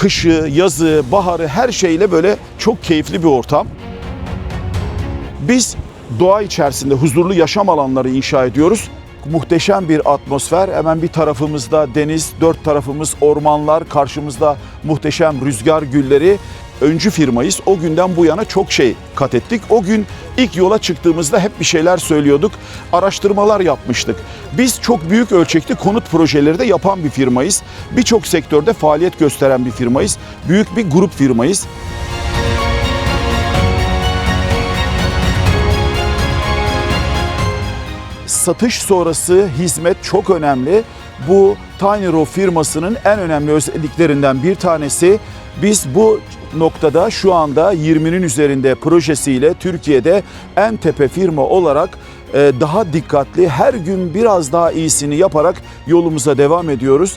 kışı, yazı, baharı her şeyle böyle çok keyifli bir ortam. Biz doğa içerisinde huzurlu yaşam alanları inşa ediyoruz. Muhteşem bir atmosfer. Hemen bir tarafımızda deniz, dört tarafımız ormanlar, karşımızda muhteşem rüzgar gülleri. Öncü firmayız. O günden bu yana çok şey kat ettik. O gün ilk yola çıktığımızda hep bir şeyler söylüyorduk. Araştırmalar yapmıştık. Biz çok büyük ölçekli konut projeleri de yapan bir firmayız. Birçok sektörde faaliyet gösteren bir firmayız. Büyük bir grup firmayız. Satış sonrası hizmet çok önemli. Bu Tiny Row firmasının en önemli özelliklerinden bir tanesi. Biz bu noktada şu anda 20'nin üzerinde projesiyle Türkiye'de en tepe firma olarak e, daha dikkatli her gün biraz daha iyisini yaparak yolumuza devam ediyoruz.